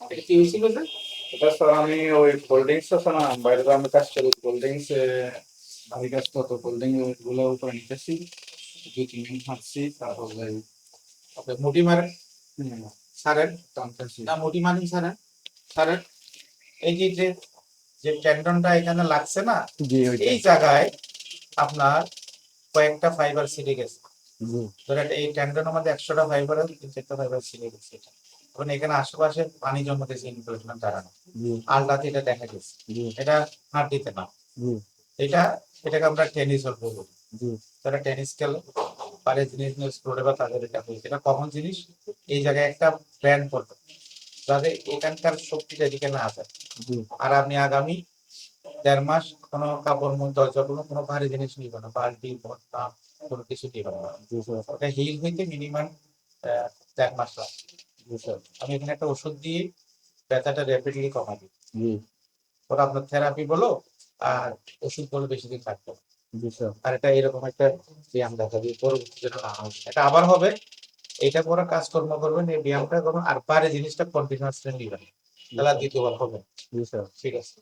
এটা কি হয়েছিল যে এটা স্যার আমি ওই কোল্ড ড্রিঙ্কস আছে বাইরে তো আমি কাজ করি কোল্ড ড্রিঙ্কস ভারী কাজ তো তো কোল্ড ড্রিঙ্কগুলো উপরে নিতেছি দুই তিন দিন হাঁটছি তারপর আপনি মুটি মারেন? সারেন না মুটি মারেন সারেন সারেন। এই যে যে এখানে লাগছে না এই জায়গায় আপনার কয়েকটা ফাইবার ছিঁড়ে গেছে। ধরেন এই টেন্ডনের মধ্যে একশোটা ফাইবার আছে তিন চারটা ফাইবার ছিঁড়ে গেছে এটা। এখন এখানে আশেপাশে পানি জন্মতেছে কারণে জি আলটাতে এটা দেখা গেছে এটা হাত দিতে না। এটা এটাকে আমরা টেনিস বলব জি যারা টেনিস খেলে পারে জিনিস নিয়ে স্টোরে বা তাদের এটা হয়েছে এটা কমন জিনিস। এই জায়গায় একটা প্ল্যান করবে। যাতে এখানকার শক্তিটা এদিকে না আসে আর আপনি আগামী দেড় মাস কোনো কাপড় মধ্যে দরজা কোনো কোনো ভারী জিনিস নিবে না। বালতি বস্তা কোনো কিছু নিবে না। ওটা হিল হইতে মিনিমাম দেড় মাস লাগে আমি এখানে একটা ওষুধ দিয়ে ব্যথাটা র্যাপিডলি কমাবি। ওরা আপনার থেরাপি বলো আর ওষুধ বলো বেশি দিন থাকবে। আর এটা এরকম একটা ব্যায়াম দেখা দিয়ে পরবর্তী যেন না এটা আবার হবে এটা পরে কাজকর্ম করবেন এই ব্যায়ামটা করবেন আর পারে জিনিসটা কন্টিনিউয়াসলি নিবেন। তাহলে দ্বিতীয়বার হবে। ঠিক আছে।